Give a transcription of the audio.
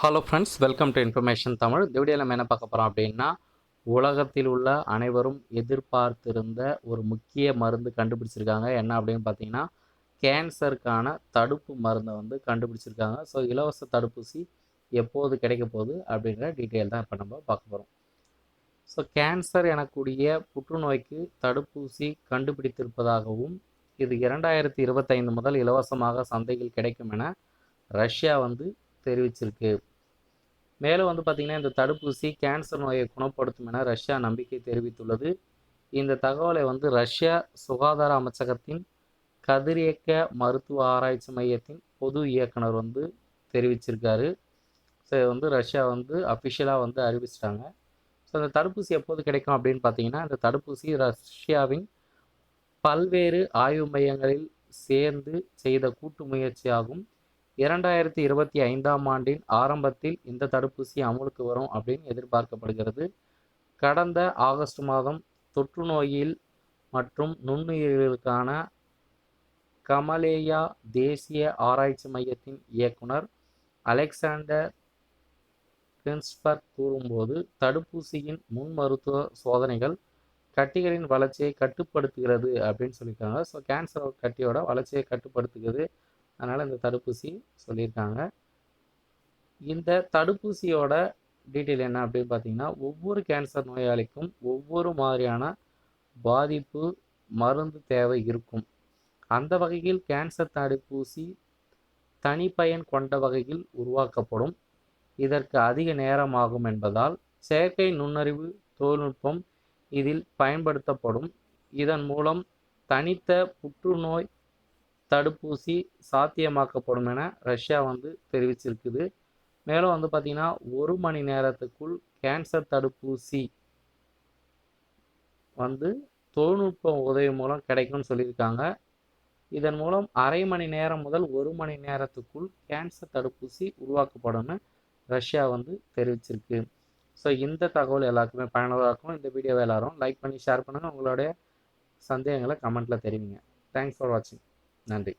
Hello friends welcome to information Tamil இந்த வீடியோவில் நம்ம என்ன பார்க்க போகிறோம் அப்படின்னா உலகத்தில் உள்ள அனைவரும் எதிர்பார்த்திருந்த ஒரு முக்கிய மருந்து கண்டுபிடிச்சிருக்காங்க. என்ன அப்படின்னு பார்த்தீங்கன்னா கேன்சருக்கான தடுப்பு மருந்தை வந்து கண்டுபிடிச்சிருக்காங்க. ஸோ இலவச தடுப்பூசி எப்போது கிடைக்க போகுது அப்படிங்கிற டீட்டெயில் தான் இப்போ நம்ம பார்க்க போகிறோம் ஸோ கேன்சர் எனக்கூடிய புற்றுநோய்க்கு தடுப்பூசி கண்டுபிடித்திருப்பதாகவும் இது இரண்டாயிரத்தி இருபத்தைந்து முதல் இலவசமாக சந்தையில் கிடைக்கும் என ரஷ்யா வந்து தெரிவிச்சிருக்கு. மேலும் வந்து பார்த்திங்கன்னா இந்த தடுப்பூசி கேன்சர் நோயை குணப்படுத்தும் என ரஷ்யா நம்பிக்கை தெரிவித்துள்ளது. இந்த தகவலை வந்து ரஷ்யா சுகாதார அமைச்சகத்தின் கதிரியக்க மருத்துவ ஆராய்ச்சி மையத்தின் பொது இயக்குனர் வந்து தெரிவிச்சிருக்காரு. ஸோ வந்து ரஷ்யா வந்து அஃபிஷியலாக வந்து அறிவிச்சிட்டாங்க. ஸோ இந்த தடுப்பூசி எப்போது கிடைக்கும் அப்படின்னு பார்த்தீங்கன்னா இந்த தடுப்பூசி ரஷ்யாவின் பல்வேறு ஆய்வு மையங்களில் சேர்ந்து செய்த கூட்டு முயற்சியாகும். இரண்டாயிரத்தி இருபத்தி ஐந்தாம் ஆண்டின் ஆரம்பத்தில் இந்த தடுப்பூசி அமலுக்கு வரும் அப்படின்னு எதிர்பார்க்கப்படுகிறது. கடந்த ஆகஸ்ட் மாதம் தொற்று நோயில் மற்றும் நுண்ணுயிர்களுக்கான கமலேயா தேசிய ஆராய்ச்சி மையத்தின் இயக்குனர் அலெக்சாண்டர் கிரின்ஸ்பர்க் கூறும்போது தடுப்பூசியின் முன் மருத்துவ சோதனைகள் கட்டிகளின் வளர்ச்சியை கட்டுப்படுத்துகிறது அப்படின்னு சொல்லியிருக்காங்க. ஸோ கேன்சர் கட்டியோட வளர்ச்சியை கட்டுப்படுத்துகிறது. அதனால் இந்த தடுப்பூசி சொல்லியிருக்காங்க. இந்த தடுப்பூசியோட டீட்டெயில் என்ன அப்படின்னு பார்த்தீங்கன்னா ஒவ்வொரு கேன்சர் நோயாளிக்கும் ஒவ்வொரு மாதிரியான பாதிப்பு மருந்து தேவை இருக்கும். அந்த வகையில் கேன்சர் தடுப்பூசி தனிப்பயன் கொண்ட வகையில் உருவாக்கப்படும். இதற்கு அதிக நேரம் ஆகும் என்பதால் செயற்கை நுண்ணறிவு தொழில்நுட்பம் இதில் பயன்படுத்தப்படும். இதன் மூலம் தனித்த புற்றுநோய் தடுப்பூசி சாத்தியமாக்கப்படும் என ரஷ்யா வந்து தெரிவிச்சிருக்குது. மேலும் வந்து பார்த்திங்கன்னா ஒரு மணி நேரத்துக்குள் கேன்சர் தடுப்பூசி வந்து தொழில்நுட்ப உதவி மூலம் கிடைக்கும்னு சொல்லியிருக்காங்க. இதன் மூலம் அரை மணி நேரம் முதல் ஒரு மணி நேரத்துக்குள் கேன்சர் தடுப்பூசி உருவாக்கப்படும்னு ரஷ்யா வந்து தெரிவிச்சிருக்கு. ஸோ இந்த தகவல் எல்லாருக்குமே பயனுள்ளதாக இருக்கும். இந்த வீடியோவை எல்லாரும் லைக் பண்ணி ஷேர் பண்ணுங்கள் உங்களுடைய சந்தேகங்களை கமெண்ட்டில் தெரிவிங்க. தேங்க்ஸ் ஃபார் வாட்சிங் நன்றி